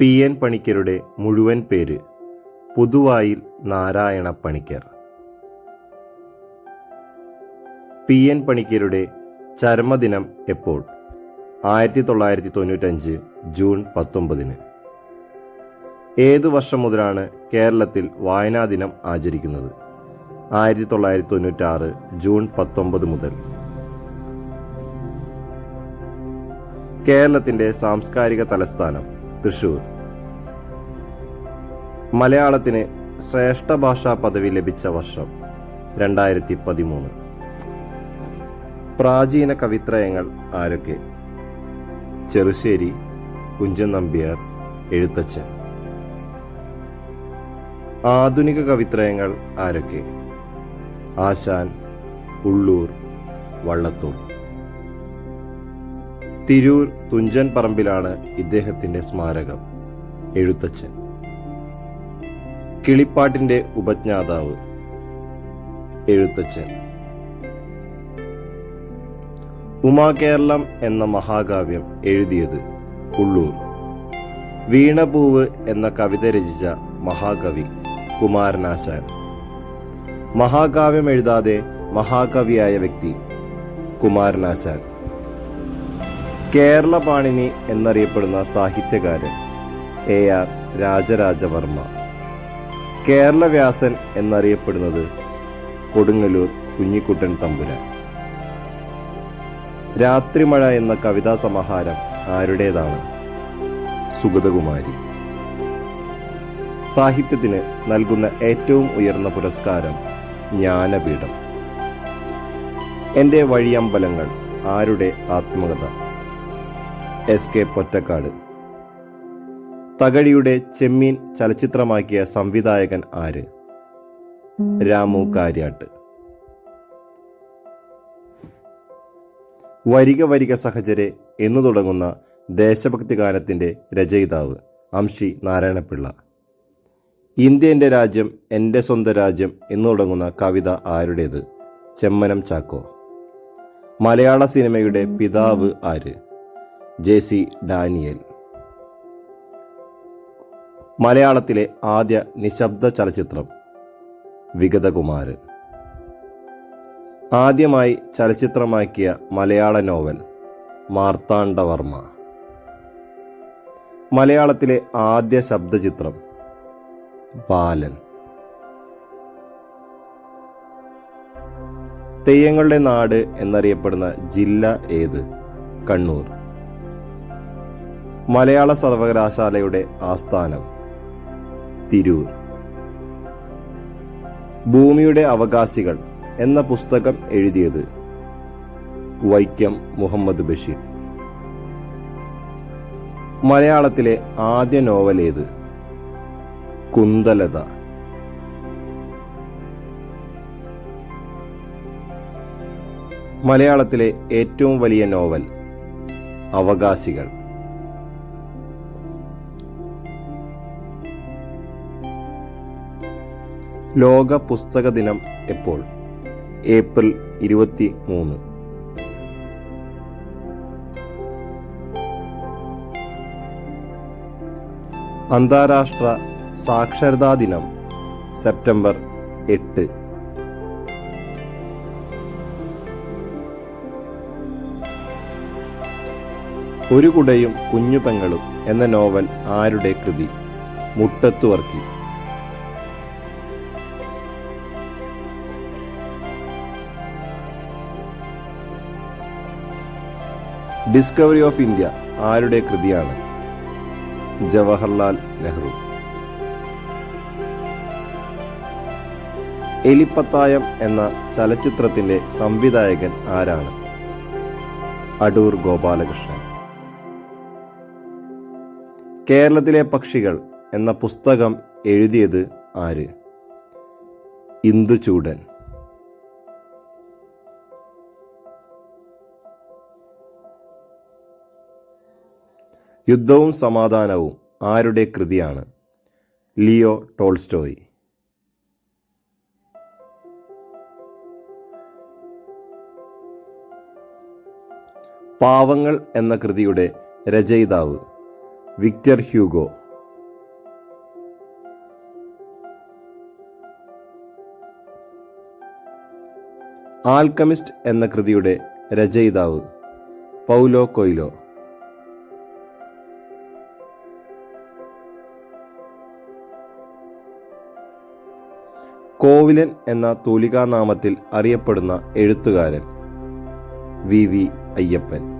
P N പണിക്കരുടെ മുഴുവൻ പേര് പുതുവായിൽ നാരായണ പണിക്കർ. പി എൻ പണിക്കരുടെ ചരമദിനം എപ്പോൾ? ആയിരത്തി തൊള്ളായിരത്തി തൊണ്ണൂറ്റഞ്ച് ജൂൺ പത്തൊമ്പതിന്. ഏത് വർഷം മുതലാണ് കേരളത്തിൽ വായനാ ദിനം ആചരിക്കുന്നത്? ആയിരത്തി തൊള്ളായിരത്തി തൊണ്ണൂറ്റാറ് ജൂൺ പത്തൊമ്പത് മുതൽ. കേരളത്തിന്റെ സാംസ്കാരിക തലസ്ഥാനം തൃശൂർ. മലയാളത്തിന് ശ്രേഷ്ഠ ഭാഷാ പദവി ലഭിച്ച വർഷം രണ്ടായിരത്തി പതിമൂന്ന് പ്രാചീന കവിത്രയങ്ങൾ ആരൊക്കെ? ചെറുശ്ശേരി കുഞ്ചൻ നമ്പ്യാർ എഴുത്തച്ഛൻ. ആധുനിക കവിത്രയങ്ങൾ ആരൊക്കെ? ആശാൻ ഉള്ളൂർ വള്ളത്തോൾ. തിരൂർ തുഞ്ചൻ പറമ്പിലാണ് ഇദ്ദേഹത്തിന്റെ സ്മാരകം. എഴുത്തച്ഛൻ. കിളിപ്പാട്ടിന്റെ ഉപജ്ഞാതാവ്. എഴുത്തച്ഛൻ. ഉമാകേരളം എന്ന മഹാകാവ്യം എഴുതിയത് ഉള്ളൂർ. വീണപൂവ് എന്ന കവിത രചിച്ച മഹാകവി കുമാരനാശാൻ. മഹാകാവ്യം എഴുതാതെ മഹാകവിയായ വ്യക്തി കുമാരനാശാൻ. കേരള പാണിനി എന്നറിയപ്പെടുന്ന സാഹിത്യകാരൻ എ ആർ രാജരാജവർമ്മ. കേരള വ്യാസൻ എന്നറിയപ്പെടുന്നത് കൊടുങ്ങല്ലൂർ കുഞ്ഞിക്കുട്ടൻ തമ്പുരാൻ. രാത്രിമഴ എന്ന കവിതാ സമാഹാരം ആരുടേതാണ്? സുഗതകുമാരി. സാഹിത്യത്തിന് നൽകുന്ന ഏറ്റവും ഉയർന്ന പുരസ്കാരം ജ്ഞാനപീഠം. എന്റെ വഴിയമ്പലങ്ങൾ ആരുടെ ആത്മകഥ? S K Pottekkatt. തകഴിയുടെ ചെമ്മീൻ ചലച്ചിത്രമാക്കിയ സംവിധായകൻ ആര്? രാമു കാര്യാട്ട്. വരിക വരിക സഹചരെ എന്നു തുടങ്ങുന്ന ദേശഭക്തി ഗാനത്തിന്റെ രചയിതാവ് അംഷി നാരായണപിള്ള. ഇന്ത്യ എന്റെ രാജ്യം എന്റെ സ്വന്തം രാജ്യം എന്നു തുടങ്ങുന്ന കവിത ആരുടേത്? ചെമ്മനം ചാക്കോ. മലയാള സിനിമയുടെ പിതാവ് ആര്? J C Daniel. മലയാളത്തിലെ ആദ്യ നിശബ്ദ ചലച്ചിത്രം വിഗതകുമാരൻ. ആദ്യമായി ചലച്ചിത്രമാക്കിയ മലയാള നോവൽ മാർത്താണ്ഡവർമ്മ. മലയാളത്തിലെ ആദ്യ ശബ്ദചിത്രം ബാലൻ. തെയ്യങ്ങളുടെ നാട് എന്നറിയപ്പെടുന്ന ജില്ല ഏത്? കണ്ണൂർ. മലയാള സർവകലാശാലയുടെ ആസ്ഥാനം തിരൂർ. ഭൂമിയുടെ അവകാശികൾ എന്ന പുസ്തകം എഴുതിയത് വൈക്കം മുഹമ്മദ് ബഷീർ. മലയാളത്തിലെ ആദ്യ നോവലേത് കുന്തലത. മലയാളത്തിലെ ഏറ്റവും വലിയ നോവൽ അവകാശികൾ. ലോക പുസ്തക ദിനം എപ്പോൾ? ഏപ്രിൽ ഇരുപത്തി മൂന്ന് അന്താരാഷ്ട്ര സാക്ഷരതാ ദിനം സെപ്റ്റംബർ എട്ട്. ഒരു കുടയും കുഞ്ഞു പെങ്ങളും എന്ന നോവൽ ആരുടെ കൃതി? മുട്ടത്തുവർക്കി. ഡിസ്കവറി ഓഫ് ഇന്ത്യ ആരുടെ കൃതിയാണ്? ജവഹർലാൽ നെഹ്റു. എലിപ്പത്തായം എന്ന ചലച്ചിത്രത്തിന്റെ സംവിധായകൻ ആരാണ്? അടൂർ ഗോപാലകൃഷ്ണൻ. കേരളത്തിലെ പക്ഷികൾ എന്ന പുസ്തകം എഴുതിയത് ആര്? ഇന്ദുചൂടൻ. യുദ്ധവും സമാധാനവും ആരുടെ കൃതിയാണ്? Leo Tolstoy. പാവങ്ങൾ എന്ന കൃതിയുടെ രചയിതാവ് വിക്ടർ ഹ്യൂഗോ. ആൽക്കമിസ്റ്റ് എന്ന കൃതിയുടെ രചയിതാവ് പൗലോ കൊയ്ലോ. കോവിലൻ എന്ന തൂലികാനാമത്തിൽ അറിയപ്പെടുന്ന എഴുത്തുകാരൻ വി വി അയ്യപ്പൻ.